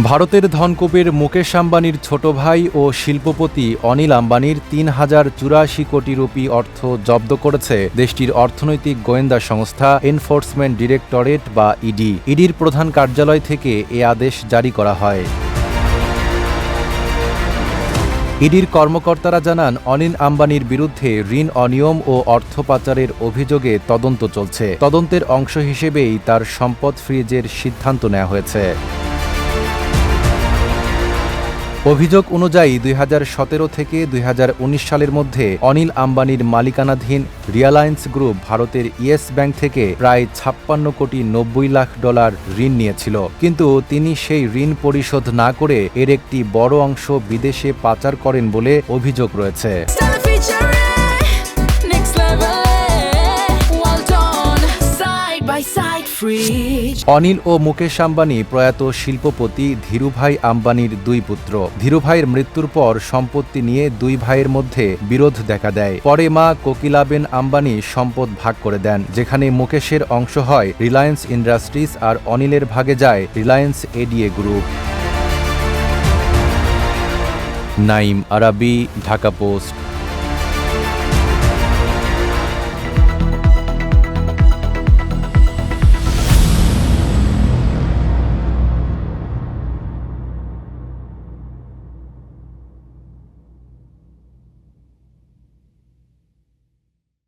ভারতের ধনকুবের মুকেশ আম্বানির ছোট ভাই ও শিল্পপতি অনিল আম্বানির তিন হাজার চুরাশি কোটি রুপি অর্থ জব্দ করেছে দেশটির অর্থনৈতিক গোয়েন্দা সংস্থা এনফোর্সমেন্ট ডিরেক্টরেট বা ইডি। ইডির প্রধান কার্যালয় থেকে এ আদেশ জারি করা হয়। ইডির কর্মকর্তারা জানান, অনিল আম্বানির বিরুদ্ধে ঋণ অনিয়ম ও অর্থ পাচারের অভিযোগে তদন্ত চলছে। তদন্তের অংশ হিসেবেই তার সম্পদ ফ্রিজের সিদ্ধান্ত নেওয়া হয়েছে। অভিযোগ অনুযায়ী দুই হাজার সতেরো থেকে দুই হাজার উনিশ সালের মধ্যে অনিল আম্বানির মালিকানাধীন রিয়ালায়েন্স গ্রুপ ভারতের ইয়েস ব্যাংক থেকে প্রায় ছাপ্পান্ন কোটি নব্বই লাখ ডলার ঋণ নিয়েছিল। কিন্তু তিনি সেই ঋণ পরিশোধ না করে এর একটি বড় অংশ বিদেশে পাচার করেন বলে অভিযোগ রয়েছে। অনিল ও মুকেশ আম্বানি প্রয়াত শিল্পপতি ধীরুভাই আম্বানির দুই পুত্র। ধীরুভাইয়ের মৃত্যুর পর সম্পত্তি নিয়ে দুই ভাইয়ের মধ্যে বিরোধ দেখা দেয়। পরে মা কোকিলাবেন আম্বানি সম্পদ ভাগ করে দেন, যেখানে মুকেশের অংশ হয় রিলায়েন্স ইন্ডাস্ট্রিজ আর অনিলের ভাগে যায় Reliance ADA group. Naim Arabi, Dhaka post.